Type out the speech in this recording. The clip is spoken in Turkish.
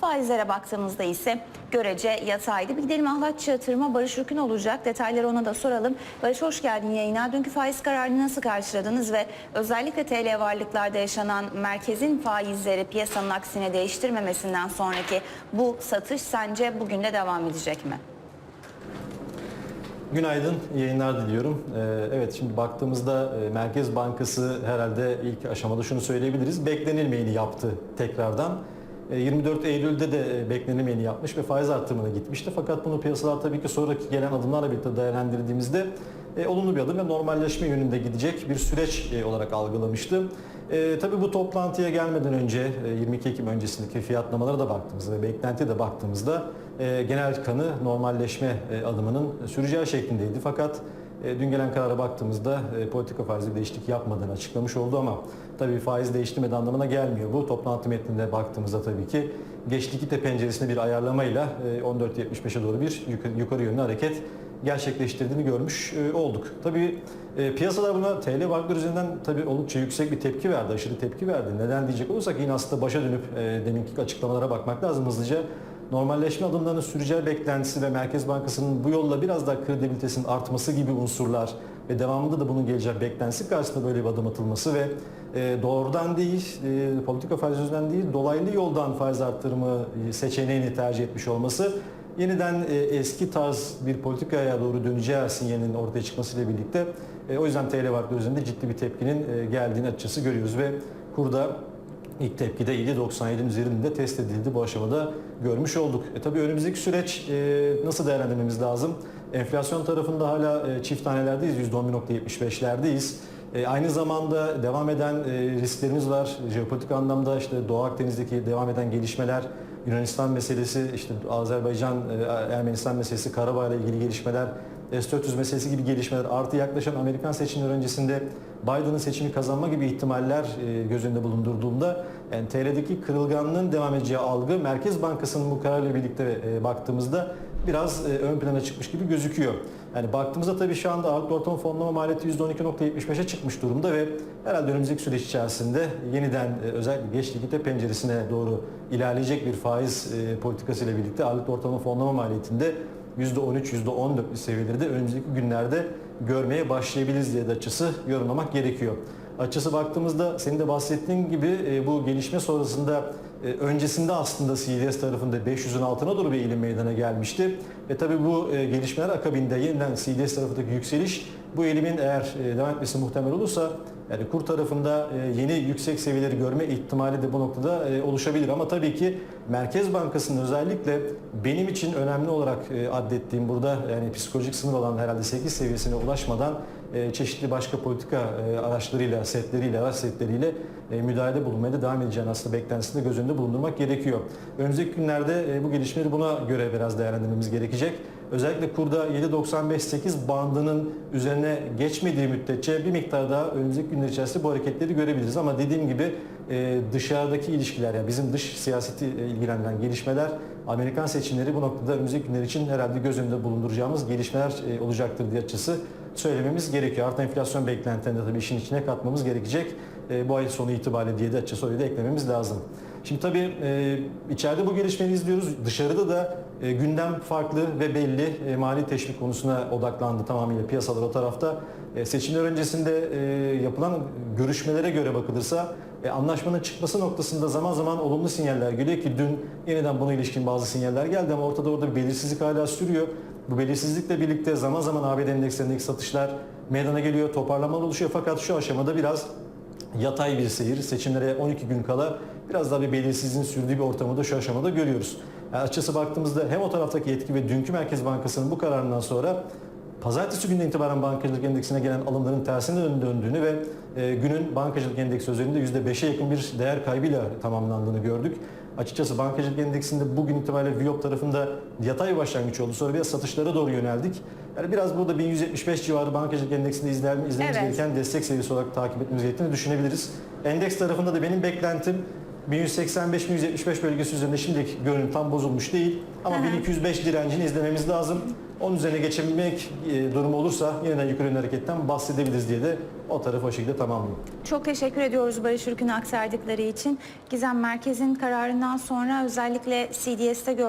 Faizlere baktığımızda ise görece yataydı. Bir gidelim Ahlatçı yatırıma Barış Ürkün olacak. Detayları ona da soralım. Barış hoş geldin yayına. Dünkü faiz kararını nasıl karşıladınız ve özellikle TL varlıklarda yaşanan merkezin faizleri piyasanın aksine değiştirmemesinden sonraki bu satış sence bugün de devam edecek mi? Günaydın, yayınlar diliyorum. Ee, Evet, şimdi baktığımızda e, Merkez Bankası herhalde ilk aşamada şunu söyleyebiliriz. Beklenilmeyeni yaptı tekrardan. E, 24 Eylül'de de e, beklenilmeyeni yapmış ve faiz artırımına gitmişti. Fakat bunu piyasalar tabii ki sonraki gelen adımlarla birlikte değerlendirdiğimizde e, olumlu bir adım ve normalleşme yönünde gidecek bir süreç e, olarak algılamıştı. E, tabii bu toplantıya gelmeden önce e, 22 Ekim öncesindeki fiyatlamalara da baktığımızda ve beklentiye de baktığımızda e, genel kanı normalleşme e, adımının süreceği şeklindeydi. Fakat e, dün gelen karara baktığımızda e, politika faizi değişiklik yapmadığını açıklamış oldu ama tabii faiz değiştirmedi anlamına gelmiyor. Bu toplantı metninde baktığımızda tabii ki geçlikite penceresinde bir ayarlamayla e, 14.75'e doğru bir yukarı, yönlü hareket gerçekleştirdiğini görmüş e, olduk. Tabii e, piyasalar buna TL varlıklar üzerinden tabii oldukça yüksek bir tepki verdi, aşırı tepki verdi. Neden diyecek olursak yine aslında başa dönüp e, deminki açıklamalara bakmak lazım hızlıca. Normalleşme adımlarının süreceği beklentisi ve Merkez Bankası'nın bu yolla biraz daha kredibilitesinin artması gibi unsurlar ve devamında da bunun geleceği beklentisi karşısında böyle bir adım atılması ve e, doğrudan değil, e, politika faiz üzerinden değil, dolaylı yoldan faiz arttırımı seçeneğini tercih etmiş olması yeniden e, eski tarz bir politikaya doğru döneceği sinyalinin ortaya çıkmasıyla birlikte e, o yüzden TL varlıkları üzerinde ciddi bir tepkinin e, geldiğini açıkçası görüyoruz ve kurda ilk tepkide 7.97'nin üzerinde test edildi bu aşamada görmüş olduk. E tabii önümüzdeki süreç e, nasıl değerlendirmemiz lazım? Enflasyon tarafında hala e, çift tanelerdeyiz, %11.75'lerdeyiz. E, aynı zamanda devam eden e, risklerimiz var. Jeopolitik anlamda işte Doğu Akdeniz'deki devam eden gelişmeler, Yunanistan meselesi, işte Azerbaycan, e, Ermenistan meselesi, Karabağ ile ilgili gelişmeler, S-400 meselesi gibi gelişmeler artı yaklaşan Amerikan seçimleri öncesinde Biden'ın seçimi kazanma gibi ihtimaller e, göz önünde bulundurduğumda yani TL'deki kırılganlığın devam edeceği algı Merkez Bankası'nın bu kararla birlikte e, baktığımızda biraz e, ön plana çıkmış gibi gözüküyor. Yani baktığımızda tabii şu anda ağırlıklı ortalama fonlama maliyeti %12.75'e çıkmış durumda ve herhalde önümüzdeki süreç içerisinde yeniden e, özellikle geç likite penceresine doğru ilerleyecek bir faiz e, politikası ile birlikte ağırlıklı ortalama fonlama maliyetinde %13, %14 seviyeleri de önümüzdeki günlerde görmeye başlayabiliriz diye de açısı yorumlamak gerekiyor. Açısı baktığımızda senin de bahsettiğin gibi e, bu gelişme sonrasında öncesinde aslında CDS tarafında 500'ün altına doğru bir eğilim meydana gelmişti. Ve tabii bu e, gelişmeler akabinde yeniden CDS tarafındaki yükseliş bu eğilimin eğer e, devam etmesi muhtemel olursa yani kur tarafında e, yeni yüksek seviyeleri görme ihtimali de bu noktada e, oluşabilir. Ama tabii ki Merkez Bankası'nın özellikle benim için önemli olarak e, addettiğim burada yani psikolojik sınır olan herhalde 8 seviyesine ulaşmadan e, çeşitli başka politika e, araçlarıyla, setleriyle, araç setleriyle e, müdahalede bulunmaya da devam edeceğini aslında beklentisini de göz önünde bulundurmak gerekiyor. Önümüzdeki günlerde e, bu gelişmeleri buna göre biraz değerlendirmemiz gerekecek. Özellikle kurda 7.95-8 bandının üzerine geçmediği müddetçe bir miktar daha önümüzdeki günler içerisinde bu hareketleri görebiliriz. Ama dediğim gibi e, dışarıdaki ilişkiler, yani bizim dış siyaseti e, ilgilendiren gelişmeler, Amerikan seçimleri bu noktada önümüzdeki günler için herhalde göz önünde bulunduracağımız gelişmeler olacaktır diye açısı söylememiz gerekiyor. Artı enflasyon beklentilerini de tabii işin içine katmamız gerekecek. Bu ay sonu itibariyle diye de açısı oraya da eklememiz lazım. Şimdi tabii e, içeride bu gelişmeleri izliyoruz. Dışarıda da e, gündem farklı ve belli. E, mali teşvik konusuna odaklandı tamamıyla piyasalar o tarafta. E, seçimler öncesinde e, yapılan görüşmelere göre bakılırsa e, anlaşmanın çıkması noktasında zaman zaman olumlu sinyaller geliyor ki dün yeniden buna ilişkin bazı sinyaller geldi ama ortada orada bir belirsizlik hala sürüyor. Bu belirsizlikle birlikte zaman zaman ABD endekslerindeki satışlar meydana geliyor, toparlamalar oluşuyor fakat şu aşamada biraz yatay bir seyir. Seçimlere 12 gün kala biraz daha bir belirsizliğin sürdüğü bir ortamı da şu aşamada görüyoruz. Yani açıkçası baktığımızda hem o taraftaki etki ve dünkü Merkez Bankası'nın bu kararından sonra Pazartesi günden itibaren bankacılık endeksine gelen alımların tersine döndüğünü ve e, günün bankacılık endeksi üzerinde %5'e yakın bir değer kaybıyla tamamlandığını gördük. Açıkçası bankacılık endeksinde bugün itibariyle Viyop tarafında yatay başlangıç oldu. Sonra biraz satışlara doğru yöneldik. Yani biraz burada 1175 civarı bankacılık endeksinde izlememiz, izlememiz Evet. gereken destek seviyesi olarak takip etmemiz gerektiğini düşünebiliriz. Endeks tarafında da benim beklentim 1185-1175 bölgesi üzerinde şimdilik görünüm tam bozulmuş değil. Ama Hı hı. 1205 direncini izlememiz lazım. Onun üzerine geçebilmek e, durumu olursa yeniden yukarı hareketten bahsedebiliriz diye de o tarafı o şekilde tamamlayayım. Çok teşekkür ediyoruz Barış Ürkün'ü aktardıkları için. Gizem Merkez'in kararından sonra özellikle CDS'te gördüğümüz